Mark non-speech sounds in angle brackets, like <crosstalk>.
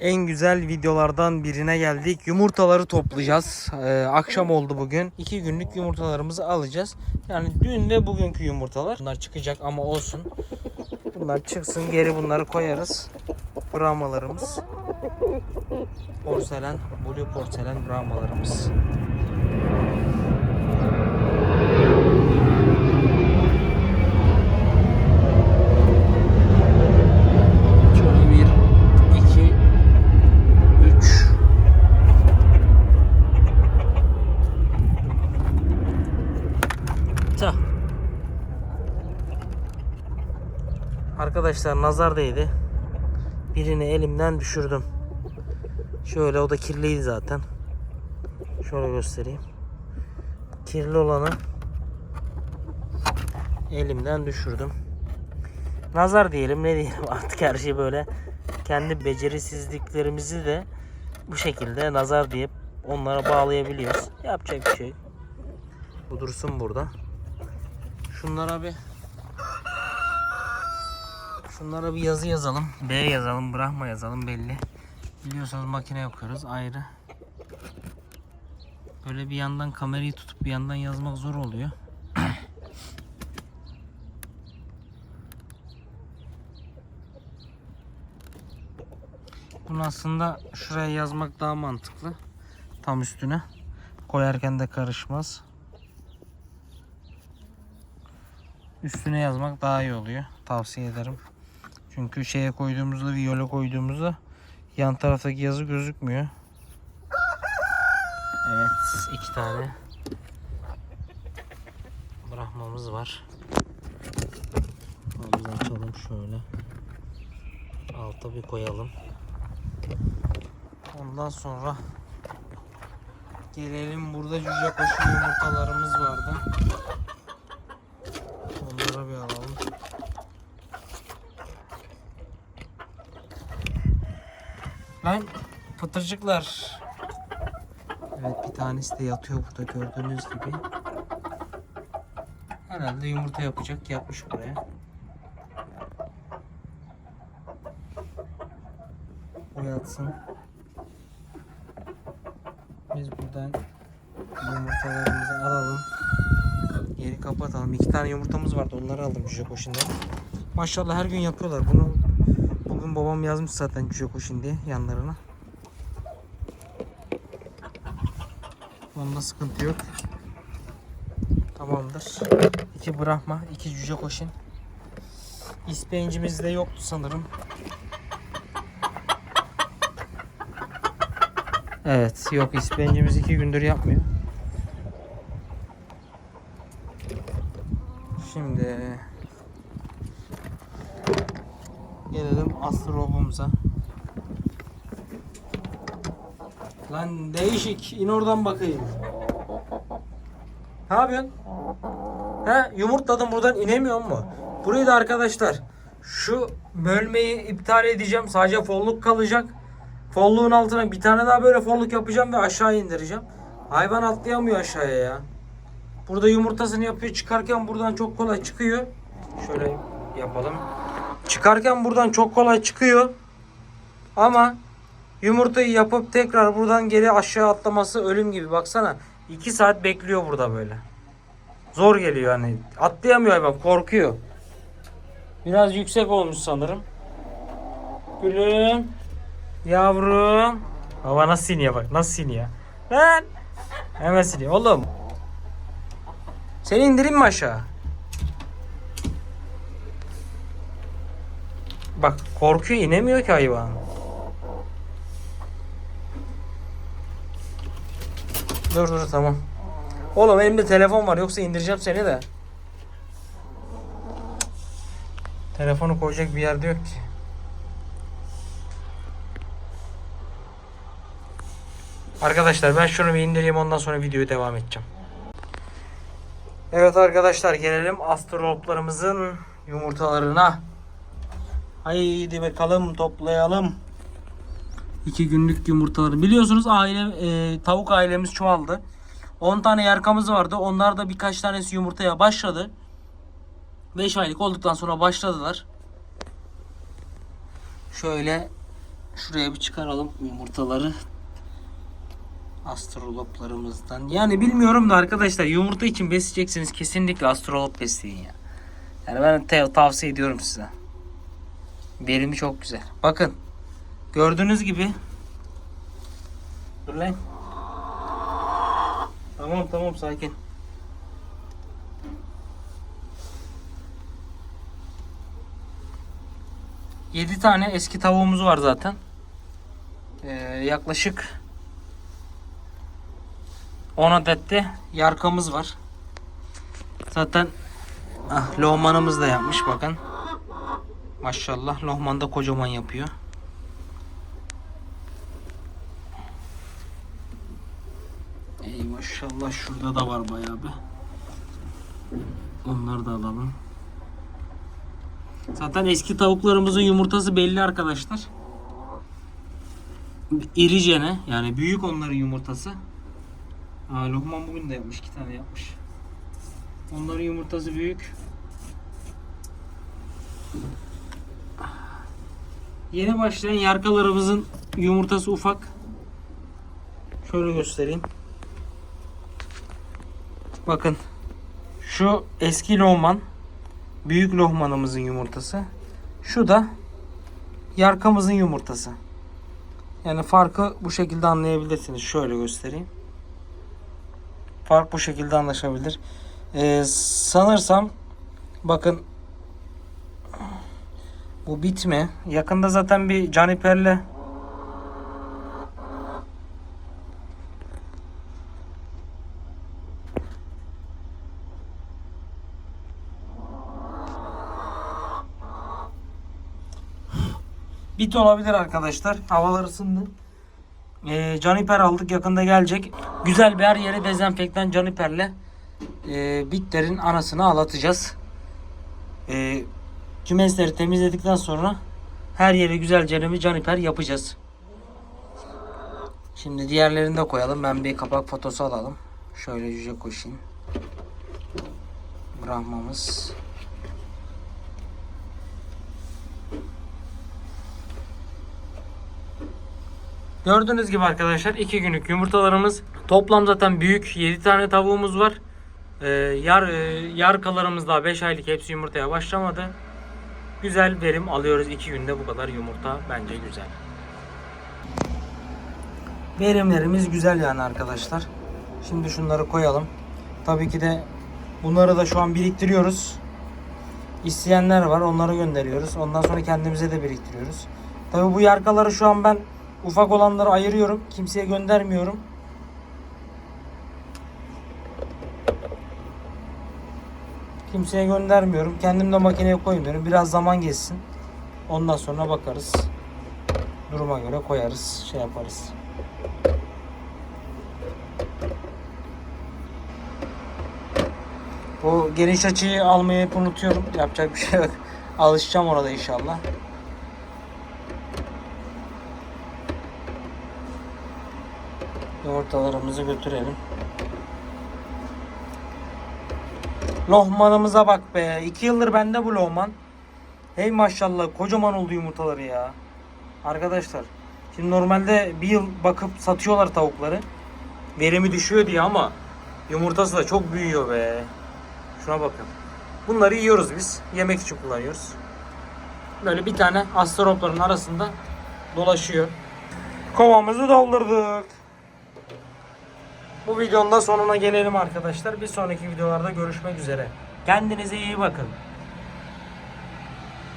En güzel videolardan birine geldik. Yumurtaları toplayacağız. Ee, akşam oldu bugün. İki günlük yumurtalarımızı alacağız. Yani dün ve bugünkü yumurtalar. Bunlar çıkacak ama olsun. Bunlar çıksın geri bunları koyarız. Brahmalarımız. Porselen, blue porselen brahmalarımız. Tah. Arkadaşlar nazar değdi. Birini elimden düşürdüm. Şöyle o da kirliydi zaten. Şöyle göstereyim. Kirli olanı elimden düşürdüm. Nazar diyelim ne diyelim <laughs> artık her şey böyle kendi becerisizliklerimizi de bu şekilde nazar deyip onlara bağlayabiliyoruz. Yapacak bir şey. Bu dursun burada. Şunlara bir Şunlara bir yazı yazalım. B yazalım, Brahma yazalım belli. Biliyorsunuz makine yapıyoruz ayrı. Böyle bir yandan kamerayı tutup bir yandan yazmak zor oluyor. Bunu aslında şuraya yazmak daha mantıklı. Tam üstüne. Koyarken de karışmaz. Üstüne yazmak daha iyi oluyor. Tavsiye ederim. Çünkü şeye koyduğumuzda, viyole koyduğumuzda yan taraftaki yazı gözükmüyor. Evet, iki tane Brahmamız var. Ağzını açalım şöyle. Alta bir koyalım. Ondan sonra gelelim burada cüce koşu yumurtalarımız vardı. Onları bir alalım. Lan pıtırcıklar. Evet bir tanesi de yatıyor burada gördüğünüz gibi. Herhalde yumurta yapacak yapmış buraya. O yatsın. Biz buradan yumurtalarımızı alalım. Geri kapatalım. İki tane yumurtamız vardı. Onları aldım cüce koşundan. Maşallah her gün yapıyorlar. Bunu bugün babam yazmış zaten cüce koşun diye yanlarına. Onda sıkıntı yok. Tamamdır. İki Brahma, iki cüce koşun. İspencimiz de yoktu sanırım. Evet, yok ispencimiz iki gündür yapmıyor. Şimdi gelelim astrobumuza. Lan değişik, in oradan bakayım. Ne yapıyorsun? He, yumurtladım buradan inemiyor mu? Burayı da arkadaşlar şu bölmeyi iptal edeceğim. Sadece folluk kalacak. Folluğun altına bir tane daha böyle folluk yapacağım ve aşağı indireceğim. Hayvan atlayamıyor aşağıya ya. Burada yumurtasını yapıyor. Çıkarken buradan çok kolay çıkıyor. Şöyle yapalım. Çıkarken buradan çok kolay çıkıyor. Ama yumurtayı yapıp tekrar buradan geri aşağı atlaması ölüm gibi. Baksana. 2 saat bekliyor burada böyle. Zor geliyor hani. Atlayamıyor hayvan. Korkuyor. Biraz yüksek olmuş sanırım. Gülüm. Yavrum. Baba nasıl siniyor bak. Nasıl siniyor. Lan. Hemen siniyor. Oğlum. Seni indireyim mi aşağı? Bak korkuyor inemiyor ki hayvan. Dur dur tamam. Oğlum elimde telefon var yoksa indireceğim seni de. Telefonu koyacak bir yerde yok ki. Arkadaşlar ben şunu bir indireyim ondan sonra videoyu devam edeceğim. Evet arkadaşlar gelelim astroloplarımızın yumurtalarına. Haydi bakalım toplayalım. İki günlük yumurtaları. Biliyorsunuz aile e, tavuk ailemiz çoğaldı. 10 tane yarkamız vardı. Onlar da birkaç tanesi yumurtaya başladı. 5 aylık olduktan sonra başladılar. Şöyle Şuraya bir çıkaralım yumurtaları. Astroloplarımızdan. Yani bilmiyorum da arkadaşlar yumurta için besleyeceksiniz kesinlikle astrolop besleyin ya. Yani ben tavsiye ediyorum size. Verimi çok güzel. Bakın. Gördüğünüz gibi. Dur lan. Tamam tamam sakin. Yedi tane eski tavuğumuz var zaten. Ee, yaklaşık 10 adet de yarkamız var. Zaten ah, lohmanımız da yapmış bakın. Maşallah lohman da kocaman yapıyor. Ey maşallah şurada da var bayağı bir. Onları da alalım. Zaten eski tavuklarımızın yumurtası belli arkadaşlar. İricene yani büyük onların yumurtası. Aa, Lohman bugün de yapmış. iki tane yapmış. Onların yumurtası büyük. Yeni başlayan yarkalarımızın yumurtası ufak. Şöyle göstereyim. Bakın. Şu eski lohman. Büyük lohmanımızın yumurtası. Şu da yarkamızın yumurtası. Yani farkı bu şekilde anlayabilirsiniz. Şöyle göstereyim. Fark bu şekilde anlaşabilir. Ee, sanırsam bakın bu bitme. Yakında zaten bir caniperle Bit olabilir arkadaşlar. Havalar ısındı. Ee, caniper aldık. Yakında gelecek. Güzel bir her yere dezenfektan caniperle e, bitlerin anasını ağlatacağız. E, kümesleri temizledikten sonra her yere güzelce bir caniper yapacağız. Şimdi diğerlerini de koyalım. Ben bir kapak fotosu alalım. Şöyle cüce koşayım. Brahmamız. Gördüğünüz gibi arkadaşlar 2 günlük yumurtalarımız toplam zaten büyük 7 tane tavuğumuz var. Ee, yar e, yarkalarımız daha 5 aylık hepsi yumurtaya başlamadı. Güzel verim alıyoruz 2 günde bu kadar yumurta bence güzel. Verimlerimiz güzel yani arkadaşlar. Şimdi şunları koyalım. Tabii ki de bunları da şu an biriktiriyoruz. İsteyenler var onları gönderiyoruz. Ondan sonra kendimize de biriktiriyoruz. Tabii bu yarkaları şu an ben ufak olanları ayırıyorum. Kimseye göndermiyorum. Kimseye göndermiyorum. Kendim de makineye koymuyorum. Biraz zaman geçsin. Ondan sonra bakarız. Duruma göre koyarız. Şey yaparız. Bu geniş açıyı almayı unutuyorum. Yapacak bir şey yok. <laughs> Alışacağım orada inşallah. Yumurtalarımızı götürelim. Lohmanımıza bak be. 2 yıldır bende bu lohman. Hey maşallah kocaman oldu yumurtaları ya. Arkadaşlar. Şimdi normalde bir yıl bakıp satıyorlar tavukları. Verimi düşüyor diye ama yumurtası da çok büyüyor be. Şuna bakın. Bunları yiyoruz biz. Yemek için kullanıyoruz. Böyle bir tane astaropların arasında dolaşıyor. Kovamızı doldurduk. Bu videonun da sonuna gelelim arkadaşlar. Bir sonraki videolarda görüşmek üzere. Kendinize iyi bakın.